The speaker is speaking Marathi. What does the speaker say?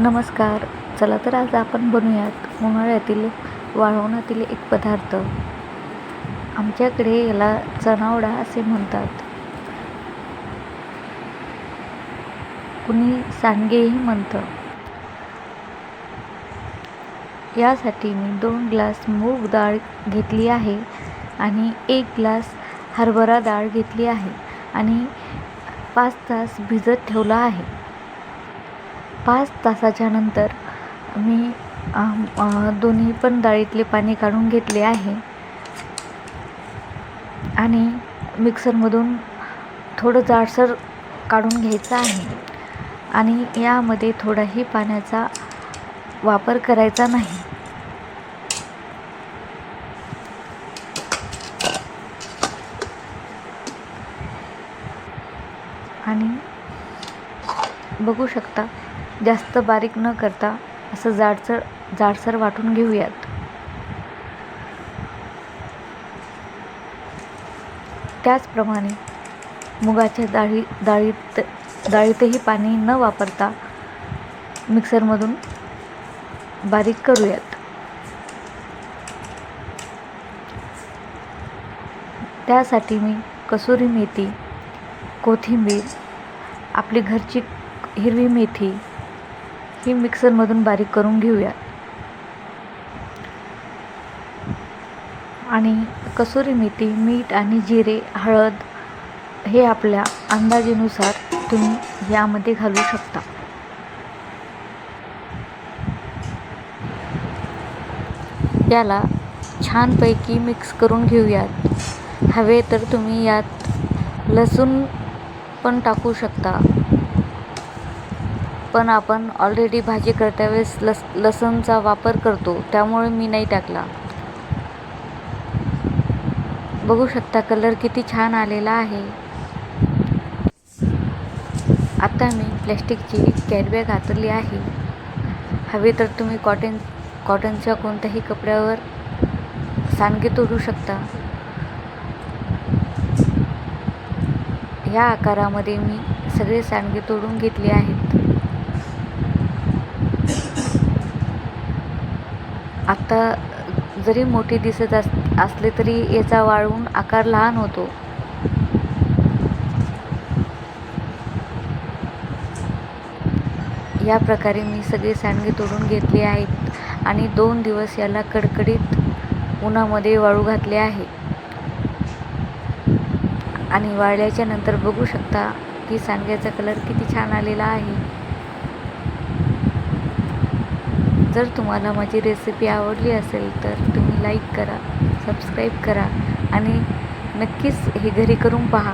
नमस्कार. चला तर आज आपण बनवूयात उन्हाळ्यातील वाळवणातील एक पदार्थ. आमच्याकडे याला चणावडा असे म्हणतात. कुणी सांडगेही म्हणतं. यासाठी मी दोन ग्लास मूग डाळ घेतली आहे आणि एक ग्लास हरभरा डाळ घेतली आहे आणि पाच तास भिजत ठेवला आहे. पाच तासाच्या नंतर मी दोन्ही पण डाळीतले पाणी काढून घेतले आहे. आणि मिक्सरमधून थोडं जाडसर काढून घ्यायचं आहे. आणि यामध्ये थोडाही पाण्याचा वापर करायचा नाही. आणि बघू शकता जास्त बारीक न करता असं जाडसर जाडसर वाटून घेऊयात. त्याचप्रमाणे मुगाच्या डाळी डाळीत डाळीतही पाणी न वापरता मिक्सरमधून बारीक करूयात. त्यासाठी मी कसुरी मेथी कोथिंबीर आपली घरची हिरवी मेथी ही मिक्सरमधून बारीक करून घेऊया. आणि कसुरी मेथी मीठ आणि जिरे हळद हे आपल्या अंदाजेनुसार तुम्ही यामध्ये घालू शकता. याला छानपैकी मिक्स करून घेऊयात. हवे तर तुम्ही यात लसूण पण टाकू शकता. पण आपण ऑलरेडी भाजी करत्या वेळेस लस लसणचा वापर करतो त्यामुळे मी नाही टाकला. बघू शकता कलर किती छान आलेला आहे. आता मी प्लॅस्टिकची कॅरीबॅग हातरली आहे. हवे तर तुम्ही कॉटन कॉटनच्या कोणत्याही कपड्यावर सांडगे तोडू शकता. या आकारामध्ये मी सगळे सांडगे तोडून घेतले आहेत. आत्ता जरी मोठे दिसत अस असले तरी याचा वाळवून आकार लहान होतो. या प्रकारे मी सगळे सांडगे तोडून घेतले आहेत आणि दोन दिवस याला कडकडीत उन्हामध्ये वाळू घातले आहे. आणि वाळल्याच्या नंतर बघू शकता की सांडग्याचा कलर किती छान आलेला आहे. जर तुम्हाला माझी रेसिपी आवडली असेल तर तुम्ही लाईक करा सबस्क्राईब करा आणि नक्कीच हे घरी करून पहा.